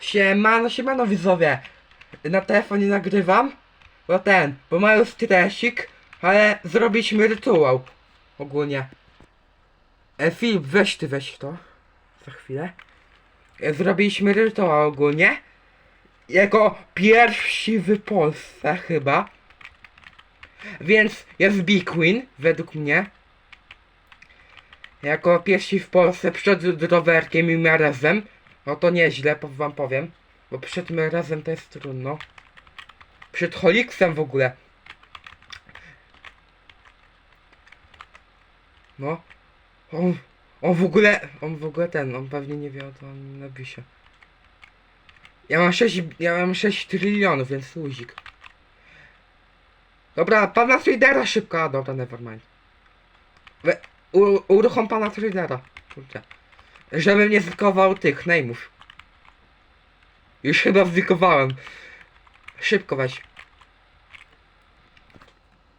Siemano, siemano widzowie. Na telefonie nagrywam. Bo ten, bo mają stresik, ale zrobiliśmy rytuał. Ogólnie. E, Filip, weź ty, weź to. Za chwilę. E, zrobiliśmy rytuał ogólnie. Jako pierwsi w Polsce chyba. Więc jest Big Queen, według mnie. Jako pierwsi w Polsce przed rowerkiem i miarezem. No to nieźle, wam powiem. Bo przed miarezem to jest trudno. Przed Holiksem w ogóle. No. On, on w ogóle, on w ogóle ten, on pewnie nie wie o tym napisie. Ja mam 6, ja mam 6 trylionów, więc luzik. Dobra, pana tradera szybko, a dobra, nevermind. We, u, uruchom pana tradera. Kurde. Żebym nie zlikował tych name'ów. Już chyba zlikowałem. Szybko weź.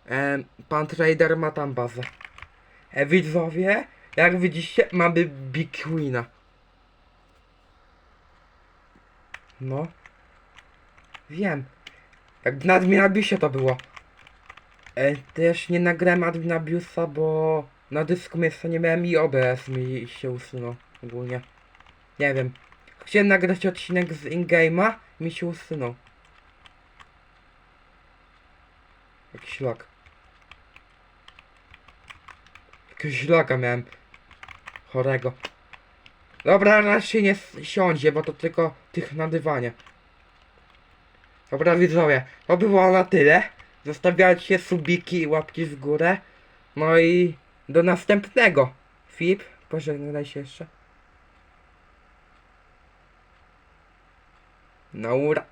E, pan trader ma tam bazę. E, widzowie, jak widzicie, mamy Big Queena. No. Wiem. Jak na Admirabiusie to było. E, też nie nagrałem Admirabiusa, bo na dysku miejsca nie miałem i OBS mi się usunął ogólnie. Nie wiem. Chciałem nagrać odcinek z Ingame'a mi się usunął. Jakiś lag. Jakiegoś laga miałem. Chorego. Dobra, raczej nie siądzie, bo to tylko tych nadywanie. Dobra widzowie, to było na tyle. Zostawiajcie subiki i łapki w górę. No i do następnego. Filip, pożegnaj się jeszcze. No ura.